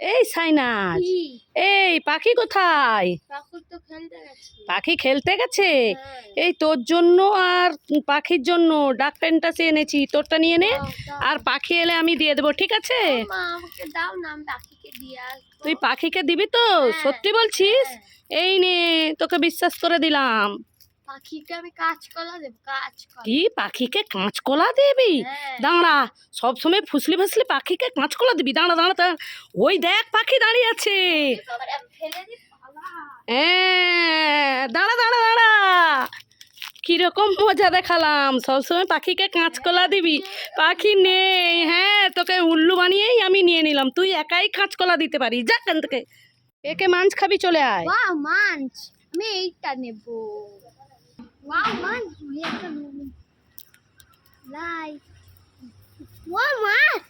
এই সাইনাজ এই পাখি কোথায়? পাখি খেলতে গেছে। হ্যাঁ। এই তোর জন্য আর পাখির জন্য ডাক ফ্যান্টাসি এনেছি তোরটা নিয়ে নে। আর পাখি এলে আমি দিয়ে দেবো ঠিক আছে? তুই পাখিকে দিবি তো? হ্যাঁ, সত্যি বলছিস? হ্যাঁ। এই নে তোকে বিশ্বাস করে দিলাম। পাখিকে আমি কাঁচকলা দেবো কাঁচকলা। কি? পাখিকে কাঁচকলা দিবি? হ্যাঁ। দাঁড়া সবসময় ফুসলি ফুসলি পাখিকে কাঁচকলা দিবি। দাঁড়া দাঁড়া। ওই দেখ পাখি দাঁড়িয়ে আছে। হ্যাঁ দাঁড়া দাঁড়া দাঁড়া। কীরকম মজা দেখালাম। সবসময় পাখিকে কাঁচকলা দিবি। পাখি নেই। হ্যাঁ তোকে উল্লু বানিয়েই আমি নিয়ে নিলাম। তুই একাই কাঁচকলা দিতে পারিস। যা কেন থেকে। একে মাছ খাবি চলে আয়। মাছ। আমি এইটা নেব ওয়াও মাছ আমি একটা নেব লাই মাছ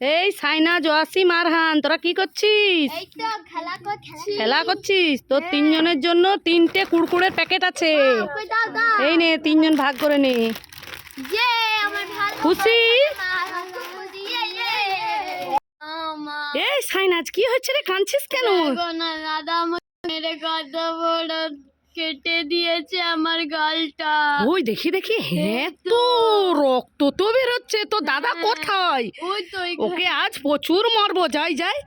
এই সাইনা জোয়াসি মারহান তোরা কি করছিস? খেলা করছিস? তোর তিনজনের জন্য তিনটে কুড়কুড়ের প্যাকেট আছে। দাও এই নে তিনজন ভাগ করে নে। খুশি? ইয়ে আমা এই সাইনাজ কি হচ্ছে রে? কাঁদছিস কেন? দাদা কেটে দিয়েছে আমার গালটা। ওই দেখি দেখি হ্যাঁ তো রক্ত তো বেরোচ্ছে তো দাদা হ্যাঁ, হ্যাঁ। কোথায়? ওই তো ওকে আজ প্রচুর মারবো যাই যাই।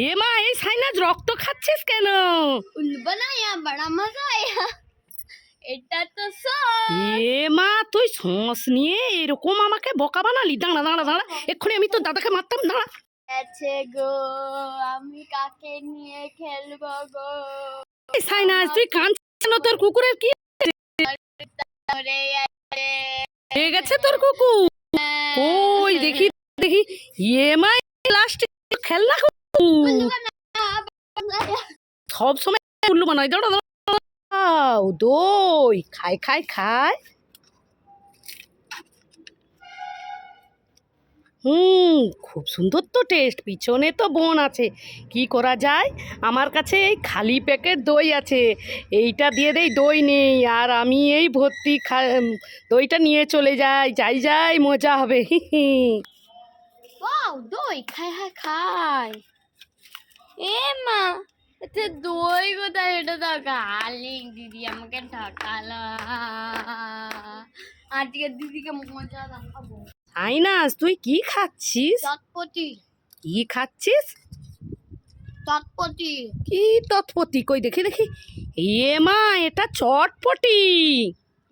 এ মা এই সাইনাজ রক্ত খাচ্ছিস কেন? উলবা না ইয়া বড়া মজা আয়া এটা তো সস। এ মা তুই সস নিয়ে এরকম আমাকে বকা বানালি? দাঁড়া দাঁড়া দাঁড়া এক্ষুনি আমি তো দাদাকে মারতাম দাঁড়া। আছে গো আমি কাকে নিয়ে খেলব গো? সাইনাজ তুই কান কেন তোর কুকুরের কি হয়ে গেছে তোর কুকুর? ওই দেখি দেখি। মা লাস্টে খেলনা সব সময় উল্লু বানাই দাঁড়া দাঁড়াও, দই খাই খাই খাই। হুম। খুব সুন্দর তো টেস্ট পিছনে তো বোন আছে। কি করা যায়? আমার কাছে এই খালি প্যাকেট দই আছে। এইটা দিয়ে দেই দই নেই, আর আমি এই ভর্তি খা দইটা নিয়ে চলে যাই। যাই যাই, মজা হবে। দই, খাই খাই খাই। এ মা দই কোথায়? এটা তো গালি দিদি আমাকে ঠকালো আজকে দিদিকে মজা দেখাবো। আইনাস তুই কি খাচ্ছিস? চটপটি কি খাচ্ছিস? চটপটি কি তৎপতি? কই দেখি দেখি। এ মা এটা চটপটি।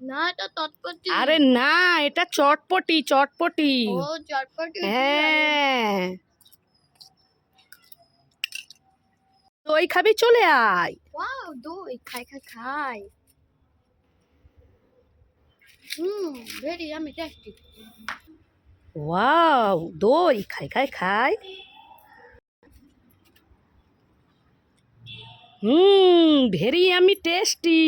না এটা চটপটি আরে না এটা চটপটি চটপটি। ও চটপটি হ্যাঁ দই খাবি? চলে আয়। ওয়াও দই। খাই খাই খাই। হুম ভেরি আমি টেস্টি ওয়াও দই খাই খাই খাই হুম ভেরি আমি টেস্টি